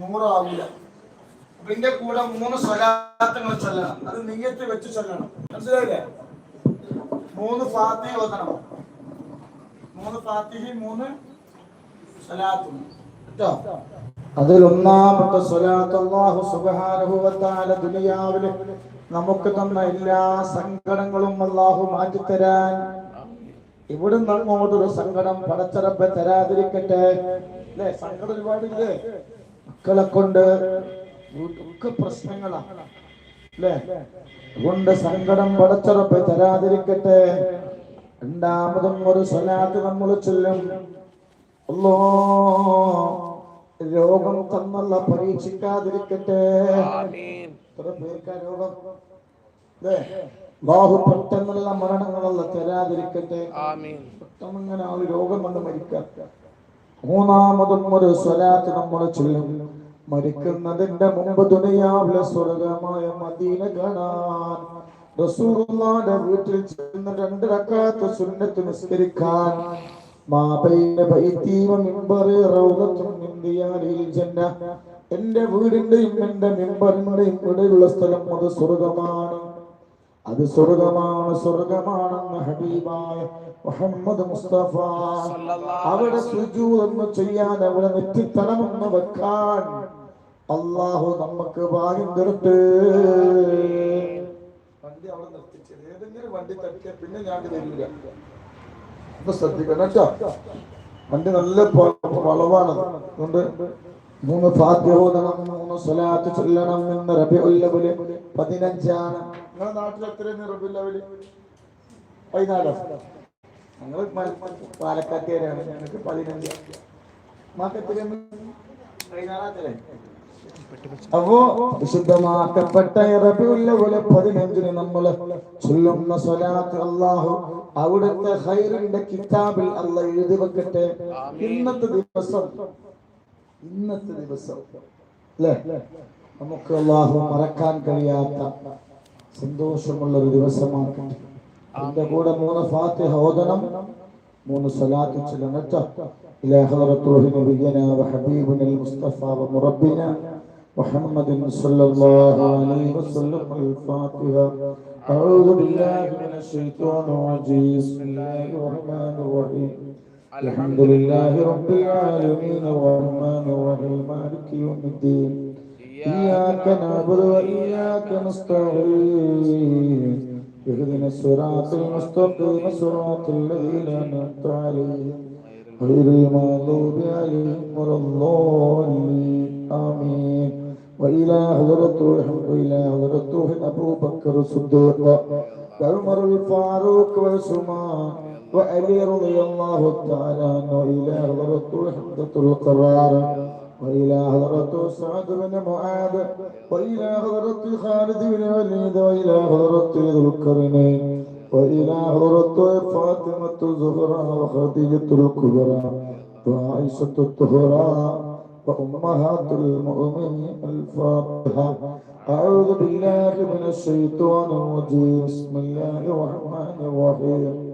നൂറാവില്ല അപ്പൊ ഇതിന്റെ കൂടെ മൂന്ന് സ്വലാത്തങ്ങൾ ചൊല്ലണം. അത് നെയ്യത്ത് വെച്ച് ചൊല്ലണം. മനസ്സിലായില്ലേ? മൂന്ന് ഫാത്തി ഓതണം മൂന്ന് ഫാത്തിഹി മൂന്ന് സ്വലാത്തും കേട്ടോ? അതിൽ ഒന്നാമത്തെ സ്വലാത്ത് അല്ലാഹു സുബ്ഹാനഹു വ തആല ദുനിയാവിൽ നമുക്ക് തന്ന എല്ലാ സങ്കടങ്ങളും അല്ലാഹു മാറ്റിത്തരാൻ ഇവിടുന്ന് അങ്ങോട്ടൊരു സങ്കടം പടച്ചറപ്പ് തരാതിരിക്കട്ടെ. അല്ലേ? സങ്കടം ഒരുപാടില്ലേ? മക്കളെ കൊണ്ട് ഒക്കെ പ്രശ്നങ്ങളാണ്. അല്ലേ? അതുകൊണ്ട് സങ്കടം പടച്ചുറപ്പ് തരാതിരിക്കട്ടെ. രണ്ടാമതും ഒരു സ്വലാത്ത് നമ്മൾ ചൊല്ലും. അല്ലോ രോഗം തന്നുള്ള പരീക്ഷിക്കാതിരിക്കട്ടെ. ആമീൻ. എത്ര പേർക്കാ രോഗം? ബാഹു പെട്ടെന്നുള്ള മരണങ്ങളല്ല തരാതിരിക്കട്ടെ. പെട്ടെന്നിങ്ങനെ ആ ഒരു രോഗം കൊണ്ട് മരിക്കാം മൂന്നാമതും ഒരു സ്വലാത്ത് നമ്മൾ ചൊല്ലും. മരിക്കുന്നതിന്റെ മുമ്പ് ദുനിയാവിലെ സ്വർഗമായ മദീന കാണാൻ റസൂറുള്ളാന്റെ വീട്ടിൽ ചെന്ന് രണ്ട് റക്കാത്ത് സുന്നത്ത് നിസ്കരിക്കാൻ. എന്റെ വീടിന്റെയും എന്റെ മിമ്പറിന്റെയും ഇടയിലുള്ള സ്ഥലം അത് സ്വർഗമാണ്. അത് സ്വർഗമാണ് സ്വർഗമാണെന്ന് ഹബീബായ മുഹമ്മദ് മുസ്തഫ. അവിടെ സുജൂദൊന്ന് ചെയ്യാൻ അവിടെ നെറ്റിത്തടമൊന്ന് വെക്കാൻ അള്ളാഹു നമുക്ക് ഭാഗ്യം തരട്ടെ. വണ്ടി അവിടെ നിർത്തിച്ചത് ഏതെങ്കിലും വണ്ടി തട്ടിയ പിന്നെ ഞാൻ തരില്ല. അപ്പൊ ശ്രദ്ധിക്കണം കേട്ടോ. വണ്ടി നല്ല വളവാണ് അതുകൊണ്ട് മൂന്ന് മൂന്ന് സ്വലാത്ത് ചൊല്ലണം എന്ന് പതിനഞ്ചാണ്. നിങ്ങളുടെ നാട്ടിൽ എത്രയാണ് അവർ? പതിനാലോ? ഞങ്ങൾ പാലക്കാട്ടുകാരാണ്. ഞങ്ങൾക്ക് പതിനഞ്ച്. അപ്പോ വിശുദ്ധമാക്കപ്പെട്ട റബിഉല്ലവൽ പതിനഞ്ചിന് നമ്മൾ ചൊല്ലുന്ന സ്വലാത്ത് അല്ലാഹു അവിടുത്തെ ഹൈറിന്റെ കിതാബിൽ അല്ല എഴുതി വെക്കട്ടെ. ഇന്നത്തെ ദിവസം ഇന്നത്തെ ദിവസം അല്ലേ? നമുക്ക് അള്ളാഹു മറക്കാൻ കഴിയാത്ത സന്തോഷമുള്ള ഒരു ദിവസമാക്കട്ടെ അതിന്റെ കൂടെ മൂന്ന് ഫാത്തിഹ ഓതണം മൂന്ന് സ്വലാത്ത് ചൊല്ലണം കേട്ടോ إلى حضرة روح نبينا وحبيبنا المصطفى ومربنا محمد صلى الله عليه وسلم الفاتحة أعوذ بالله من الشيطان الرجيم بسم الله الرحمن الرحيم الحمد لله رب العالمين الرحمن الرحيم مالك يوم الدين إياك نعبد وإياك نستعين اهدنا الصراط المستقيم صراط الذين أنعمت عليهم غير المغضوب عليهم ولا الضالين آمين وإلى حضرة الحمد إلى حضرة أبو بكر الصديق وعمر الفاروق وعثمان وعلي رضي الله تعالى عنه إلى حضرة حمدة القرار وإلى حضرة سعد بن معاذ وإلى حضرة خالد بن وليد وإلى حضرة ذو القرنين وإلى حضرة فاطمة الزهراء وخديجة الكبرى وعائشة الطهرى وأمهات المؤمنين الفاتحة أعوذ بالله من الشيطان الرجيم. بسم الله الرحمن الرحيم.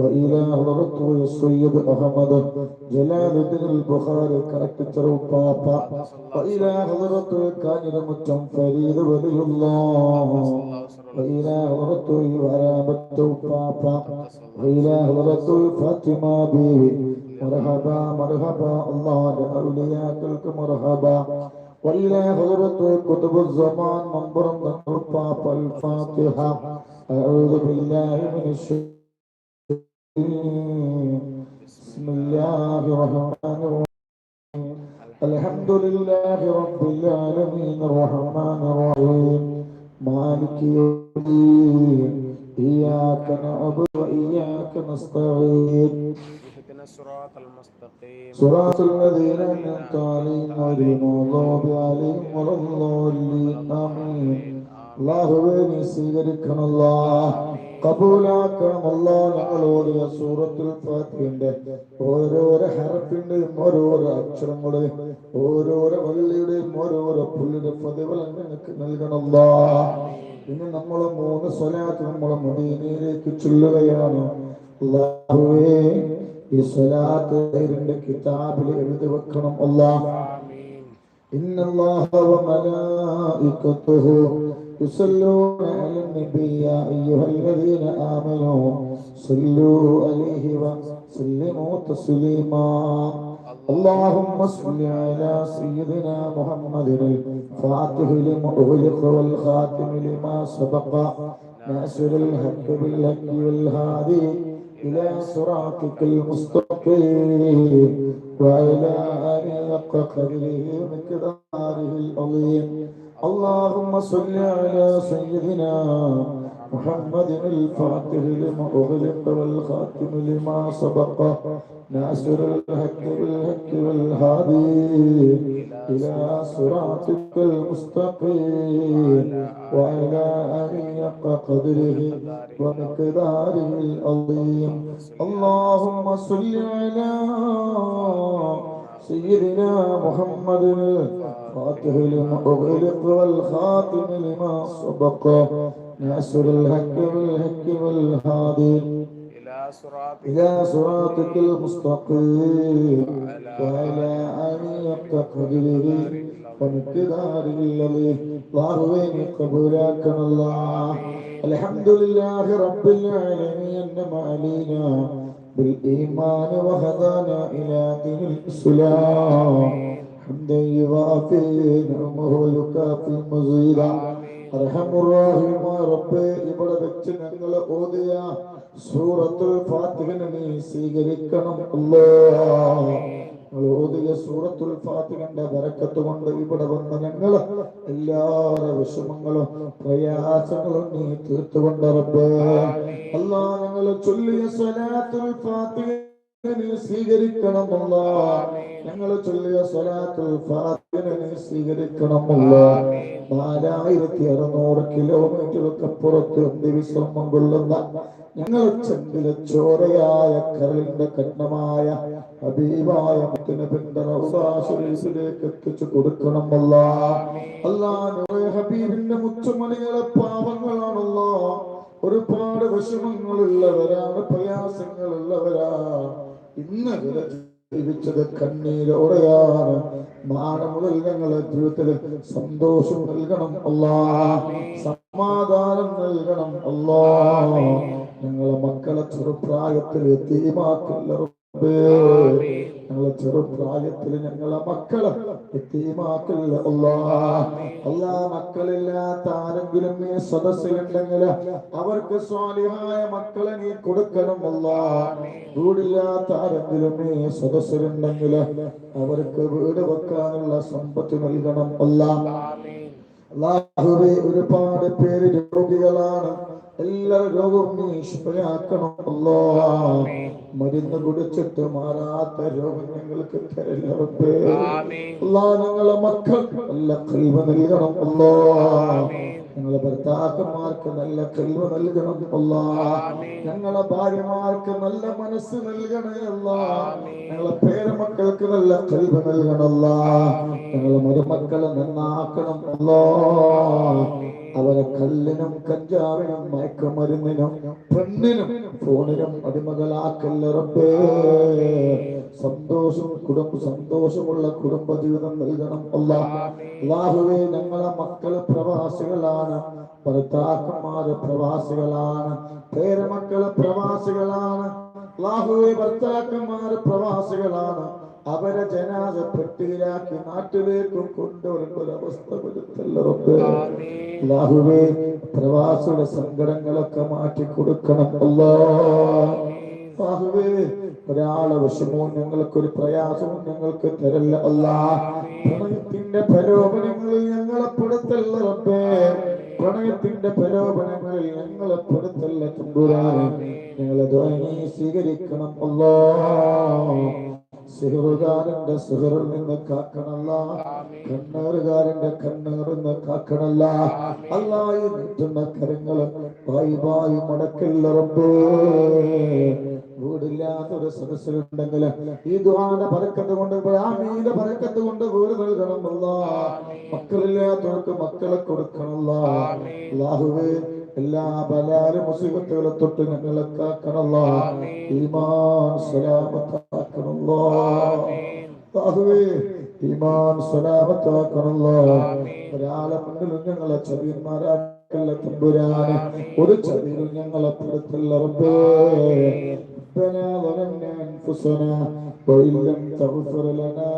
وإلى حضرة السيد أحمد جلال الدين البخاري كاركتر بابا وإلى حضرة كاجر متم فريد ولي الله وإلى حضرة ورابة بابا وإلى حضرة فاطمة بيبي مرحبا مرحبا الله لأولياءك مرحبا وإلى حضرة كتب الزمان منبر البابا الفاتحة أعوذ بالله من الشيطان بسم الله الرحمن الرحيم الحمد لله رب العالمين الرحمن الرحيم مالك يوم الدين إياك نعبد وإياك نستعين صراط المستقيم صراط الذين أنعمت عليهم غير المغضوب عليهم ولا الضالين آمين الله بني سيدنا الله കബൂലാക്കണം അല്ല ഞങ്ങളോട് സൂറത്തുൽ ഫാത്തിഹിന്റെ ഓരോരോ ഹറഫിന്റെയും ഓരോരോ അക്ഷരങ്ങൾ ഓരോരോ വള്ളിയുടെയും ഓരോരോ പുള്ളിയുടെ പ്രതിഫലം നിനക്ക് നൽകണമല്ല ഇനി നമ്മളെ മൂന്ന് സ്വലാത്ത് നമ്മളെ മുടീനയിലേക്ക് ചൊല്ലുകയാണ്. അള്ളാഹുവേ ഈ സ്വലാത്ത് കിതാബിൽ എഴുതി വെക്കണം അല്ലാ ഇന്നല്ലാഹ വ മലായികത്തുഹു يصلون على النبي يا أيها الذين آمنوا. صلوا عليه وسلموا تسليما. اللهم صل على سيدنا محمد الفاتح لما أغلق والخاتم لما سبق. ناصر الحق بالحق والهادي إلى صراطك المستقيم. وعلى آله حق قدره ومقداره العظيم. اللهم صل على سيدنا محمد الفاتح لما أغلق والخاتم لما سبق. ناصر الحق بالحق والهادي إلى صراطك المستقيم آله حق قدره ومقداره العظيم. اللهم صل على سيدنا محمد الفاتح لما أغلق والخاتم لما سبق ناصر الحق بالحق والهادي إلى صراط إلى صراطك المستقيم وعلى آله حق قدره ومقداره الذي ضاروين قبولاكن الله الحمد لله رب العالمين أنم علينا بالإيمان وهدانا إلى دين الإسلام حمدا يوافي نعمه ويكافي مزيدا അർഹമുറാഹിമായ റബ്ബേ ഇവിടെ വെച്ച് ഞങ്ങൾ ഓതിയ സൂറത്തുൽ ഫാത്തിഹിനെ നീ സ്വീകരിക്കണം അല്ലോ ഞങ്ങൾ ഓതിയ സൂറത്തുൽ ഫാത്തിഹന്റെ ബരക്കത്ത് കൊണ്ട് ഇവിടെ വന്ന ഞങ്ങൾ എല്ലാവരുടെ വിഷമങ്ങളും പ്രയാസങ്ങളും നീ തീർത്തുകൊണ്ട് റബ്ബേ. അല്ലാ ഞങ്ങൾ ചൊല്ലിയ സ്വലാത്തുൽ ഫാത്തിഹ നീ സ്വീകരിക്കണമല്ല. ഞങ്ങൾ ചൊല്ലിയ സ്വലാത്തുൽ ഫാത്തിഹ നീ സ്വീകരിക്കണമല്ല. നാലായിരത്തി അറുന്നൂറ് കിലോമീറ്ററൊക്കെ പുറത്ത് ദിവസം കൊള്ളുന്ന ഞങ്ങൾ ചെങ്കിലെ ചോരയായ കരളിന്റെ കഠിനമായ ഹബീബായ മുത്തിന് പിന്തുണയിലേക്ക് എത്തിച്ചു കൊടുക്കണമല്ല. അല്ലാ മുച്ചുമണികളെ പാപങ്ങളാണല്ലോ. ഒരുപാട് വിഷമങ്ങളുള്ളവരാണ് പ്രയാസങ്ങളുള്ളവരാ. ഇന്ന് വരെ ജീവിച്ചത് കണ്ണീരോടെയാണ്. നാളെ മുതൽ ഞങ്ങളെ ജീവിതത്തിൽ സന്തോഷം നൽകണം അല്ലാ. സമാധാനം നൽകണം അല്ലാ. ഞങ്ങളെ മക്കളെ ചെറുപ്രായത്തിൽ എത്തിമാക്കില്ല. ഞങ്ങളെ ചെറുപ്രായത്തിൽ ഞങ്ങളെ മക്കളെ എത്തിമാക്കല്ല അല്ലാ മക്കളില്ലാത്ത ആരെങ്കിലും നീ സദസ്സിലുണ്ടെങ്കിൽ അവർക്ക് സ്വാലിഹായ മക്കളെ നീ കൊടുക്കണം അല്ലാ വീടില്ലാത്ത ആരെങ്കിലും നീ സദസ്സിലുണ്ടെങ്കിൽ അവർക്ക് വീട് വെക്കാനുള്ള സമ്പത്ത് നൽകണം അല്ലാ അള്ളാഹുവെ ഒരുപാട് പേര് രോഗികളാണ്. എല്ലാ രോഗവും നീ ശുഭയാക്കണമല്ലോ മരുന്ന് കുടിച്ചിട്ട് മാറാത്ത രോഗം ഞങ്ങൾക്ക് തരല്ലേ അല്ലാ ഞങ്ങളെ മക്കൾ നല്ല കഴിവ് നൽകണമല്ലോ. ഞങ്ങളെ ഭർത്താക്കന്മാർക്ക് നല്ല കഴിവ് നൽകണം അല്ലാ. ഞങ്ങളെ ഭാര്യമാർക്ക് നല്ല മനസ്സ് നൽകണേ അല്ലാ. ഞങ്ങളെ പേരമക്കൾക്ക് നല്ല കഴിവ് നൽകണമല്ല ഞങ്ങളെ മരുമക്കളെ നന്നാക്കണം അല്ലോ. അവരെ കല്ലിനും കഞ്ചാവിനും മയക്കമരുന്നിനും പെണ്ണിനും ഫോണിനും അടിമകളാക്കല്ല റബ്ബേ. സന്തോഷം കുടുംബ സന്തോഷമുള്ള കുടുംബ ജീവിതം നൽകണം. അല്ല ഞങ്ങളെ മക്കൾ പ്രവാസികളാണ് ഭർത്താക്കന്മാര് പ്രവാസികളാണ് പേരമക്കൾ പ്രവാസികളാണ് അല്ലാഹുവേ ഭർത്താക്കന്മാര് പ്രവാസികളാണ്. അവരെ ജനാസ പെട്ടിയിലാക്കി നാട്ടിലേക്കും കൊണ്ടുവരുന്നൊരവസ്ഥ അല്ലാഹുവേ പ്രവാസിയുടെ സങ്കടങ്ങളൊക്കെ മാറ്റി കൊടുക്കണം. അല്ലാ. അല്ലാഹുവേ ഒരാളെ വിഷമവും ഞങ്ങൾക്ക് ഒരു പ്രയാസവും ഞങ്ങൾക്ക് തരല്ല. അല്ല. പ്രണയത്തിന്റെ പ്രലോഭനങ്ങളിൽ ഞങ്ങളെ പെടുത്തല്ല റബ്ബേ. പ്രണയത്തിന്റെ പ്രലോഭനങ്ങളിൽ ഞങ്ങളെ പെടുത്തല്ല തമ്പുരാനെ. ഞങ്ങളെ സ്വീകരിക്കണം. അല്ലാ. സിഹറുകാരന്റെ സിഹറിൽ നിന്ന് കാക്കണല്ല. കണ്ണേറുകാരന്റെ കണ്ണേറിൽ നിന്ന് കാക്കണല്ല അല്ലായി നീട്ടുന്ന കരങ്ങൾ വായി വായി മടക്കില്ല റബ്ബേ. വീടില്ലാത്തൊരു സദസ്സിലുണ്ടെങ്കിൽ ഈ ദുആന്റെ പരക്കത്ത് കൊണ്ട് ആമീന്റെ പരക്കത്ത് കൊണ്ട് വീട് നൽകണമല്ല മക്കളില്ലാത്തവർക്ക് മക്കളെ കൊടുക്കണമല്ല. അല്ലാഹുവേ എല്ലാ ബലാലും മുസീബത്തുകളെ തൊട്ട് ഞങ്ങളെ കാക്കണമല്ല ഈമാൻ സലാമത്താക്കണമല്ലോ അല്ലാഹുവേ ഈമാൻ സലാമത്താക്കണമല്ലോ ഒരാളെ മുന്നിൽ ഞങ്ങളെ ചതിയന്മാരാക്കല്ല തമ്പുരാനെ ഒരു ചതിയിലും ഞങ്ങളെ പെടുത്തല്ല റബ്ബേ ربنا ظلمنا أنفسنا وإن لم تغفر لنا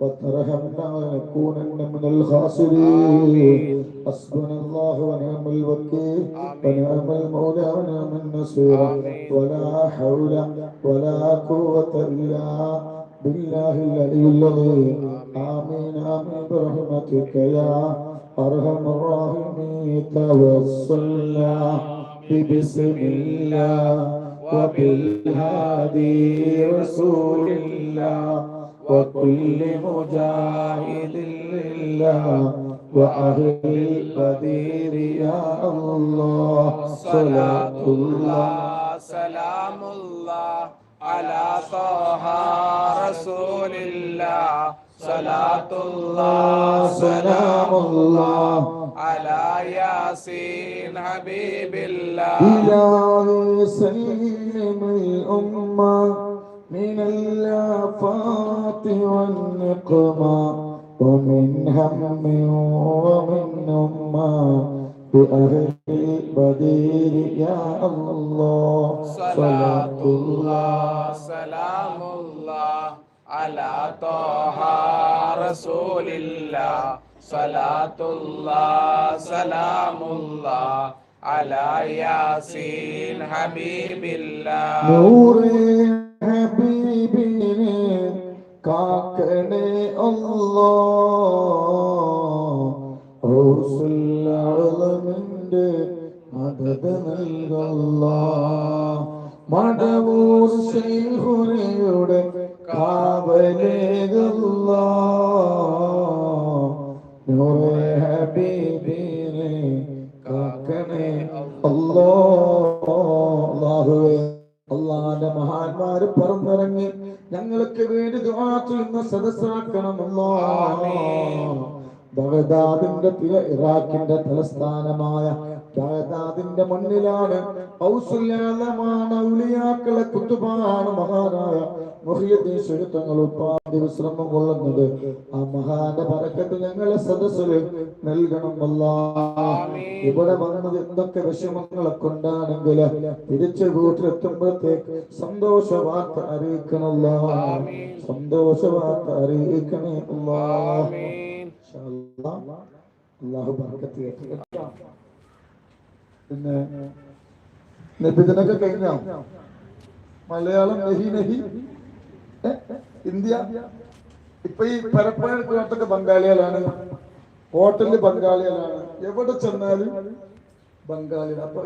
وترحمنا لنكونن من الخاسرين. حسبنا الله ونعم الوكيل ونعم المولى ونعم النصير. ولا حول ولا قوة إلا بالله العلي العظيم. آمين. آمين برحمتك يا أرحم الراحمين. توصلنا ببسم الله وبالهادي رسول الله. وكل مجاهد لله وأهل القدير يا الله. صلاة الله سلام الله على طه رسول الله. صلاة الله سلام الله على ياسين حبيب الله. إلهي سلم الأمة. من الآفات والنقمة ومن هم ومن أمة بأهل بدير يا الله. صلاة الله سلام الله على طه رسول الله. صلاة الله سلام الله على ياسين حبيب الله. نور കാക്കണേ അല്ലാ റസൂലുള്ളാഹിന്റെ മദത് നൽകല്ലാ മടവൂർ ശൈഖുനയുടെ കാവലേകല്ലാ നൂറേ ഹബീബിനെ കാക്കണേ അല്ലാ അല്ലാഹുവേ. അള്ളാന്റെ മഹാന്മാര് പറന്നിറങ്ങി ഞങ്ങൾക്ക് വേണ്ടി ദുആ ചെയ്യുന്ന സദസ്സാക്കണമല്ലോ. ബഗദാദിന്റെ ഇറാഖിന്റെ തലസ്ഥാനമായ ബഗദാദിന്റെ മണ്ണിലാണ് ഔസുല്യാലമാണ് ഔലിയാക്കളെ കുത്തുബാണ് മഹാനായ മുഹിയുദ്ദീൻ ശൈഖ് ഉപാധി വിശ്രമം കൊള്ളുന്നത്. ആ മഹാന്റെ പറക്കത്ത് ഞങ്ങളെ സദസ്സിൽ നൽകണമല്ല. ഇവിടെ വന്നത് എന്തൊക്കെ വിഷമങ്ങളെ കൊണ്ടാണെങ്കിൽ തിരിച്ചു വീട്ടിലെത്തുമ്പോഴത്തേക്ക് സന്തോഷ വാർത്ത അറിയിക്കണമല്ല. സന്തോഷ വാർത്ത അറിയിക്കണേ അല്ലാ. മലയാളം നഹി നഹി. ഇന്ത്യ. ഇപ്പൊ ഈ പരപ്പുഴ ബംഗാളികളാണ്. ഹോട്ടലിൽ ബംഗാളികളാണ്. എവിടെ ചെന്നാലും ബംഗാളികൾ അപ്പൊ